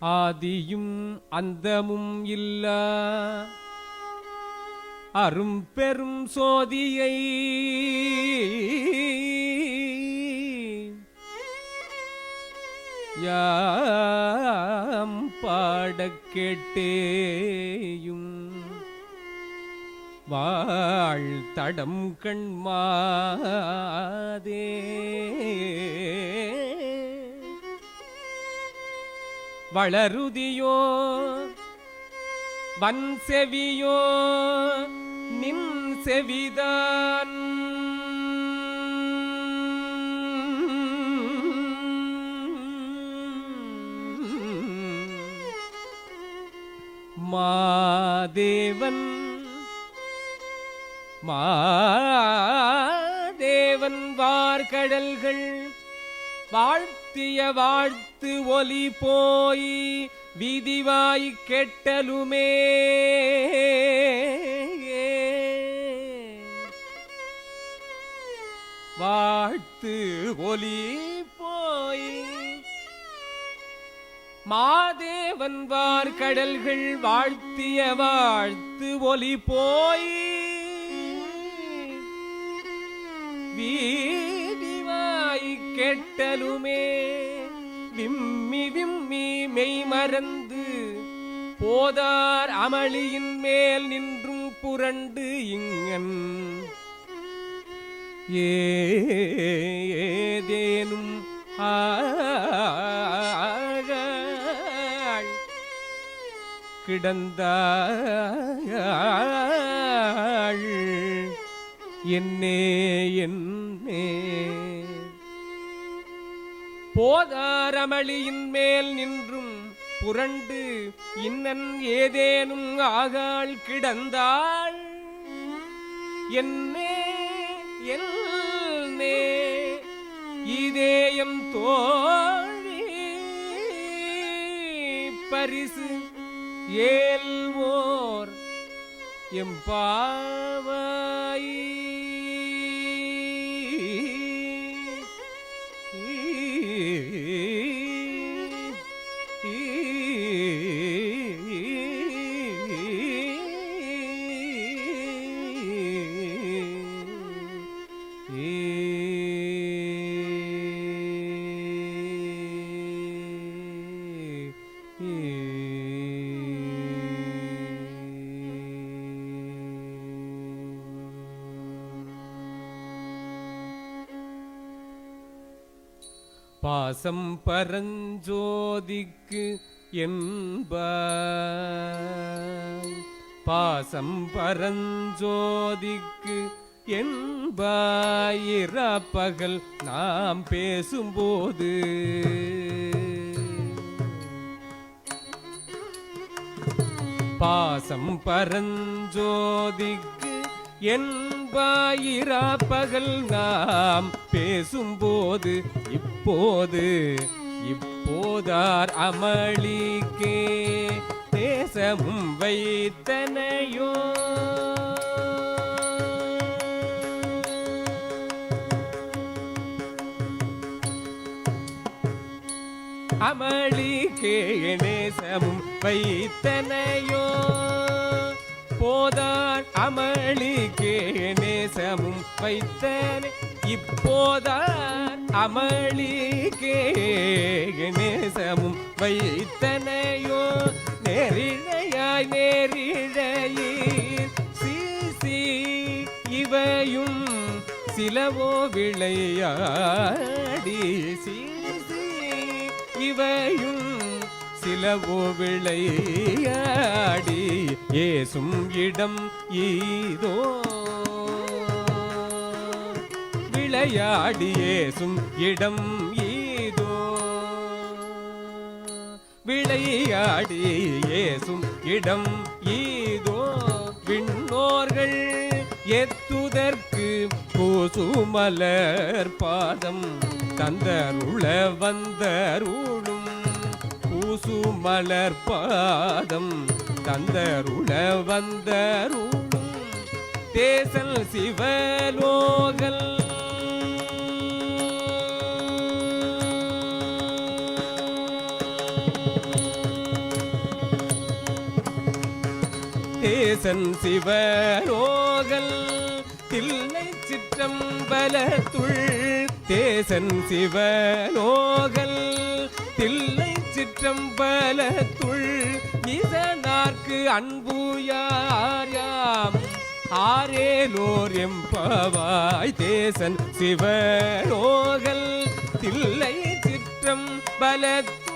ஆதியும் அந்தமும் இல்ல. அரும் பெரும் சோதியை யாம் பாடக் கேட்டேயும். வாழ் தடம் கண்மாதே. வளருதியோ? வன் செவியோ? நின் செவிதான். மாதேவன் மாதேவன் வார்கடல்கள் வாழ்த்திய வாழ்த்து வித்து ஒலி போய் விதிவாய் கெட்டலுமே. வாழ்த்து ஒலி போய் மாதேவன் வார் கடல்கள் வாழ்த்திய வாழ்த்து ஒலி போய் வீதிவாய் கெட்டலுமே. விம்மி விம்மி மெய் மறந்து போதார் அமளியின் மேல் நின்றும் புரண்டு இங்கன். ஏதேனும் கிடந்தாள் என்னே என்னே. போதாரமளியின் மேல் நின்றும் புரண்டு இன்னன் ஏதேனும் ஆகாள் கிடந்தாள். என்னே என்னே இதேயம் தோழி பரிசு ஏல்வோர் எம்பா பாசம் பரஞ்சோதிக்கு என்ப பாசம் பரஞ்சோதிக்கு என்பாயிரப்பகல் நாம் பேசும்போது. பாசம் பரஞ்சோதிக்கு என்பாயிரா பகல் நாம் பேசும்போது இப்போது இப்போதார் அமளிக்கே தேசமும் வைத்தனையோ? அமளிக்கே நேசமும் வைத்தனையோ? போதான் அமளிக்கே நேசமும் வைத்தனே. இப்போதான் அமளிக்கே நேசமும் வைத்தனையோ. நெறிழையாய் நெறிழையில் சிசி இவையும் சிலவோ விளையாடி. சிசி இவையும் சிலவோ விளையாடி ஏசும் இடம் ஈதோ. விளையாடி ஏசும் இடம் ஈதோ. விளையாடி ஏசும் இடம் ஈதோ. விண்ணோர்கள் எத்துதற்கு பூசுமலர் பாதம் தந்தருள வந்தருளும். பூசு மலர் பாதம் தந்தருள வந்தருளும் தேசல் சிவலோகல். தேசன் சிவரோகல் தில்லை சிற்றம்பலத்துள் தேசன் சிவலோகல். சிற்றம்பலத்துள் இதனார்க்கு அன்பு யார் யாம்? ஆரேலோர் எம்பவாய் தேசன் சிவலோகல் தில்லை சிற்றம் பலத்து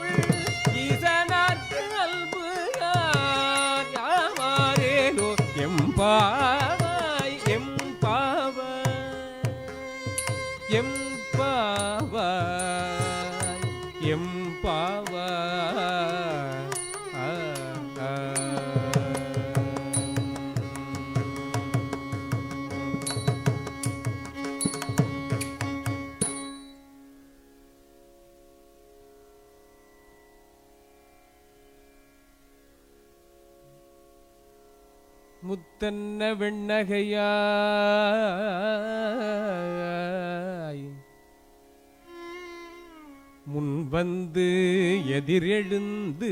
எதிரெழுந்து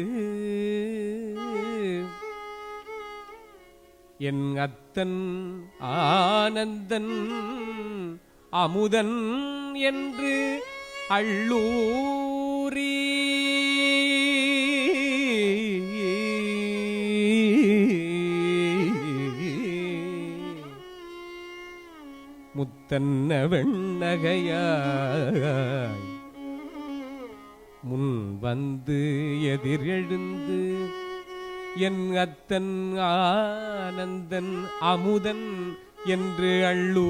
என் அத்தன் ஆனந்தன் அமுதன் என்று அள்ளூரி. முத்தன்ன வெண்ணகையாய் முன் வந்து எதிரெழுந்து என் அத்தன் ஆனந்தன் அமுதன் என்று அள்ளூரி.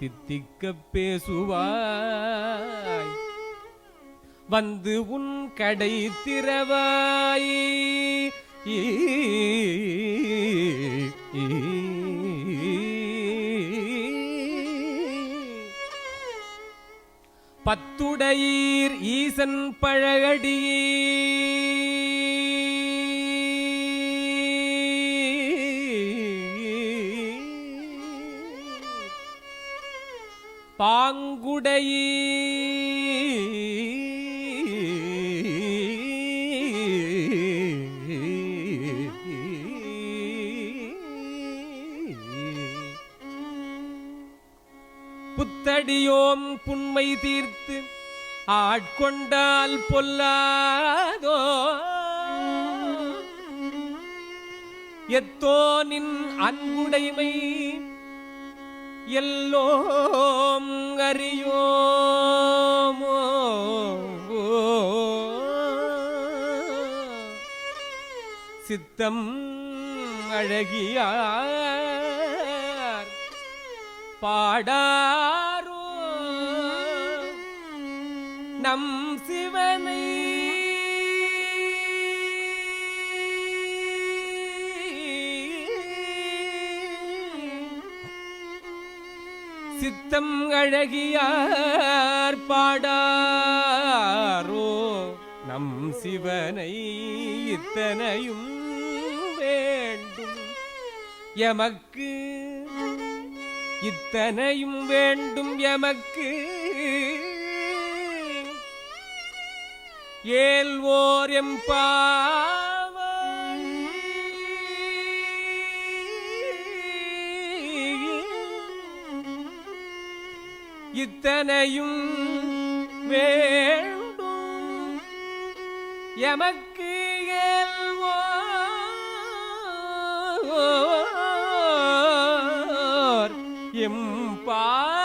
தித்திக்க பேசுவாய் வந்து உன் கடை திறவாய். பத்துடையீர் ஈசன் பழகடியே புத்தடியோம் புண்மை தீர்த்து ஆட்கொண்டால் பொல்லாதோ? எத்தோனின் அன்புடைமை எல்லோம் அறியோமோ? சித்தம் அழகியார் பாடா சித்தம் அழகியார் பாடாரோ. நம் சிவனை இத்தனையும் வேண்டும். எமக்கு இத்தனையும் வேண்டும் எமக்கு. ஏல்வோர் எம்பாவாய் இத்தனையும் வேண்டும். எமக்கு ஏல்வோ? எம்பாவாய்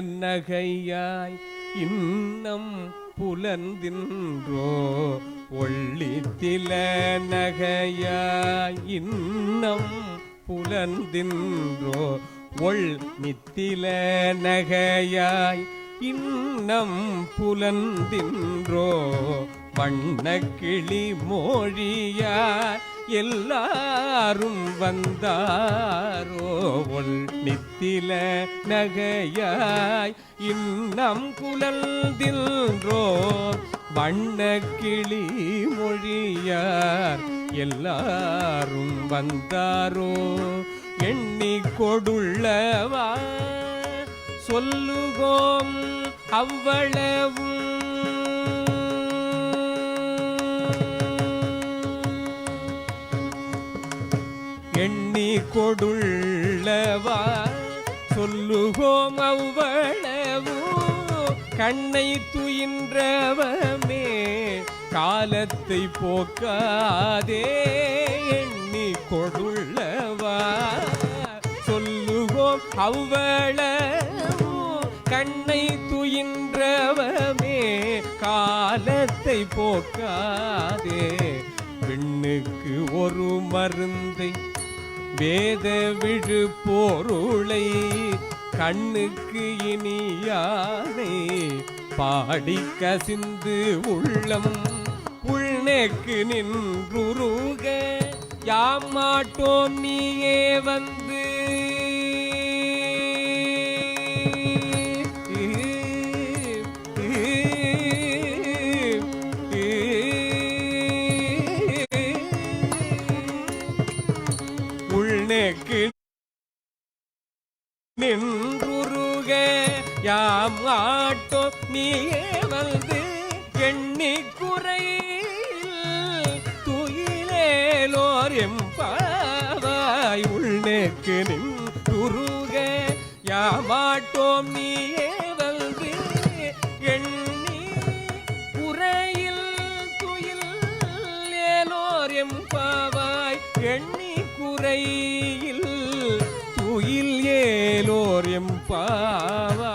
ஒள்ளித்தில நகையாய் இன்னம் புலந்தின்றோ ஒள்ளித்தில நகையாய் இன்னம் புலந்தின்றோ ஒள் நித்தில நகையாய் இன்னம் புலந்தின்றோ வண்ணக்கிளி மோழியார் எல்லாரும் வந்தாரோ ஒள் நித்தில மித்தில நகையாய் இன்னம் குலந்தின்றோ வண்ண கிளி மொழியார் எல்லாரும் வந்தாரோ? எண்ணி கொடுள்ளவா? சொல்லுகோம் அவ்வளவும். எண்ணி கொடுள்ளவா? சொல்லுகோம் அவ்வளவு. கண்ணை துயின்றவமே காலத்தை போக்காதே எண்ணி கொடுள்ளவா. சொல்லுகோம் அவ்வளவு. கண்ணை துயின்றவமே காலத்தை போக்காதே. பெண்ணுக்கு ஒரு மருந்தை வேத விழு போருளை கண்ணுக்கு இனியானை. பாடி கசிந்து உள்ளம் உள்நேக்கு நின்றுருக. யாமாட்டோம் நீயே வந்து யாம் நீயே வந்து எண்ணி குறையில் துயிலேலோர் எம்பாவாய் உள்நேக்கு நின்றுருக யாமாட்டோம் நீயே வந்து எண்ணி குறையில் துயில் ஏலோர் எம்பாவாய் எண்ணி குறையில் துயில் ஏலோர் எம்பாவாய்.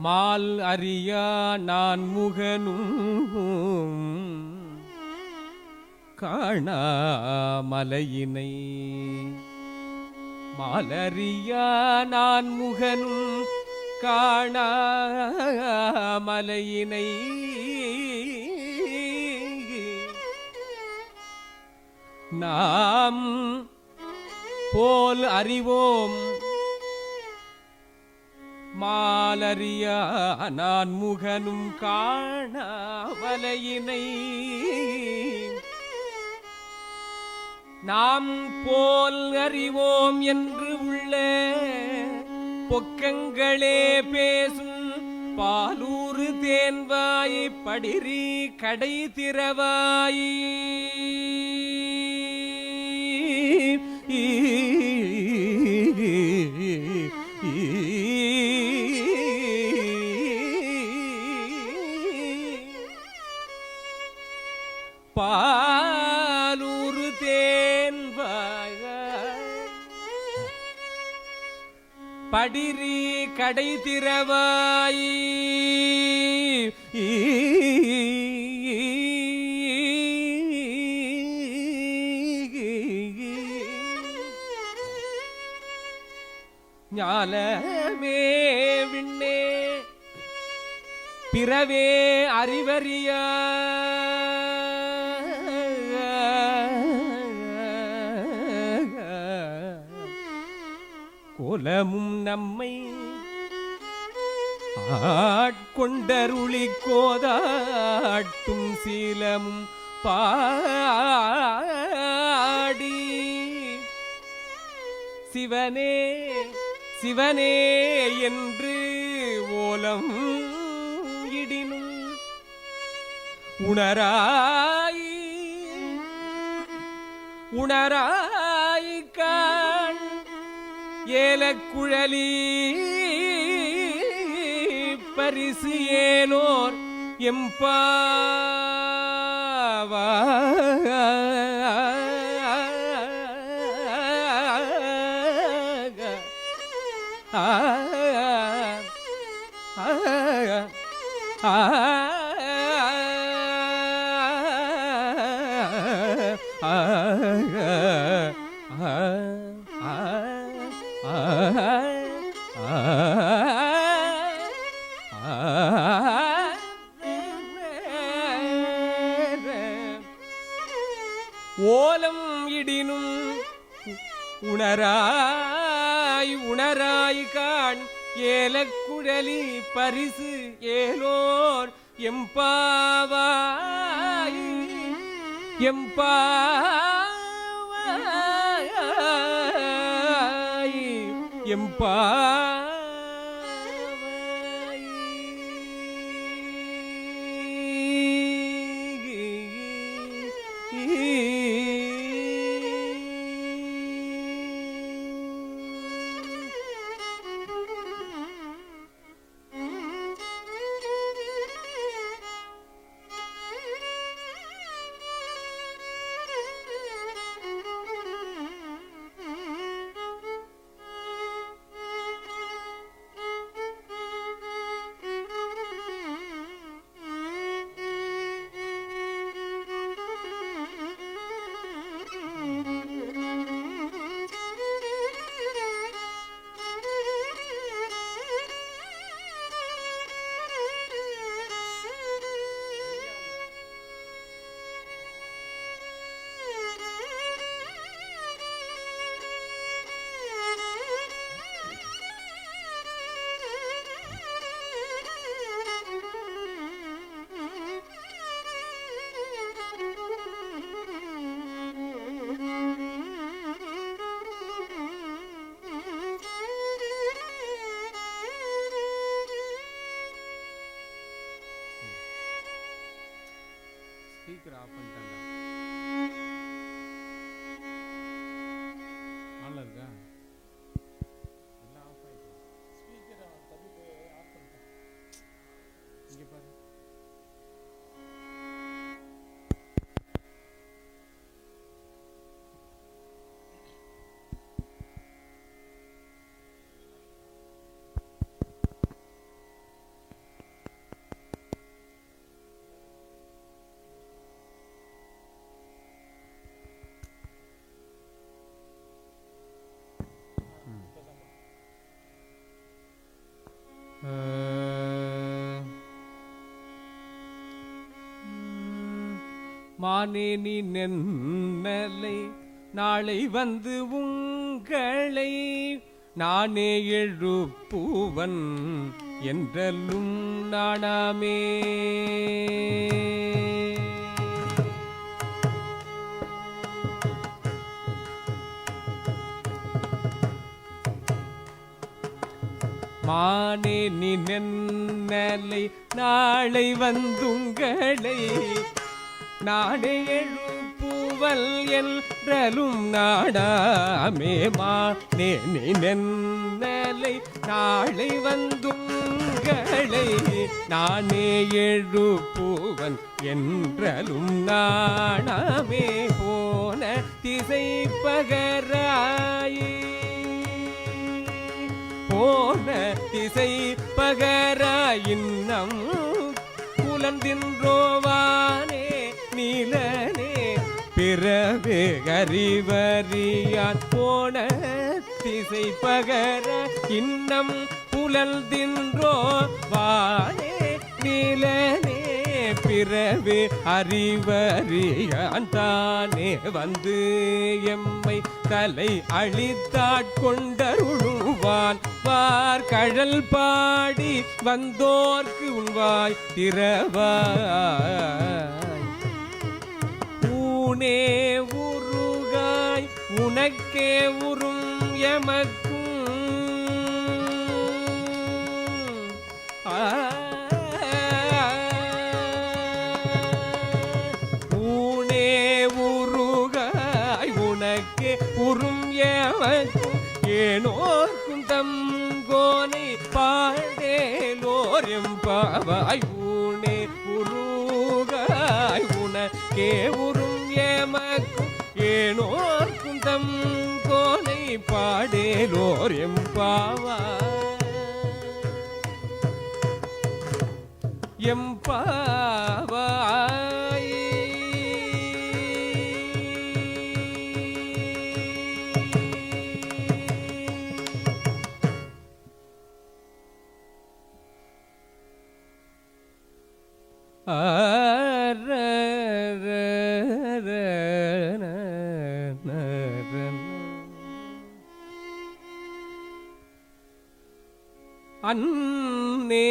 மால் அறியா நான் முகனும் காணாமலையினை. மலரியா நான் முகனும் காணாமலையினை. நாம் போல் அறிவோம். மாலரியா நான் முகனும் காணாவலையினை நாம் போல் அறிவோம் என்று உள்ள பொக்கங்களே பேசும் பாலூறு தேன்வாய் படிரி கடை திறவாய். படிரி கடை திறவாய். ஞானமே விண்ணே. பிறவே அறிவறியா. மூலமும் நம்மை ஆட்கொண்டருளி கோதாட்டும் சீலமும் பாடி. சிவனே சிவனே என்று ஓலம் இடினும் உணராய் உணராய் ஏலக்குழலி பரிசு ஏலோர் ஓலம் உணராய் உணராய் காண் ஏலக்குழலி பரிசு ஏலோர் எம்பாவாய் எம்பாவாய் எம்பா மானே நீ நென்னலை நாளை வந்து உங்களை நானே எழுப்புவன் என்றலும் நாணாமே மானே நீ நென்னலை நாளை வந்துங்களை நாடே எழுப்புவல் என்றலும் நாடாமே மானே நீ நாளை வந்துங்களை நானே எழுப்புவன் என்றலும் நாடாமே போன திசை பகராயே. போன திசை பகராயின்னம் புலந்தின்றோவான் நீலனே பிறவு அறிவறியான் போன திசை பகர இன்னம் புலல் தின்றோ வானே நீலனே பிறவு அறிவறியான் தானே வந்து எம்மை தலை அழித்தாட்கொண்டருளுவான் பார் கழல் பாடி வந்தோர்க்கு உண்வாய் திறவாய். உனே உருகாய் உனக்கே உறும் எமக்கும். ஆ ஊனே உருகாய் உனக்கே உறும் எமக்கும். ஏனோர்க்கும் தம் கோனை பாடேலோர் எம்பாவாய் ஊனே உருகாய் உனக்கே உறும் கோனை பாடேலோர் எம்பாவாய். ஆ அன்னே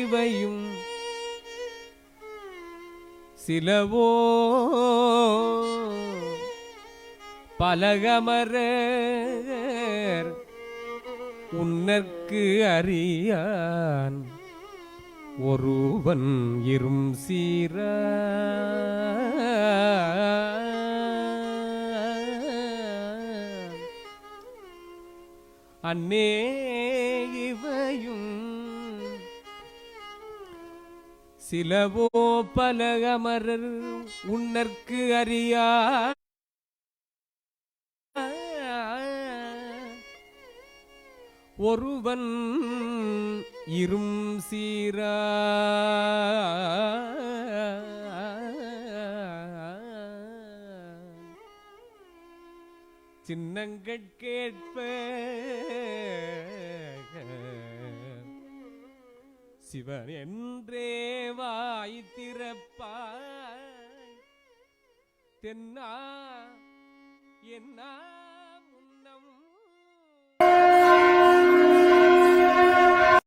இவையும் சிலவோ பலகமரர் உன்னற்கு அறியான் ஒருவன் இரும் சீர. அன்னே சிலவோ பலகமரர் உன்னற்கு அறியா ஒருவன் இரும் சீரா. சின்னங்கள் கேட்ப சிவன் என்றே வாய் திறப்பாய். தென்னா என்ன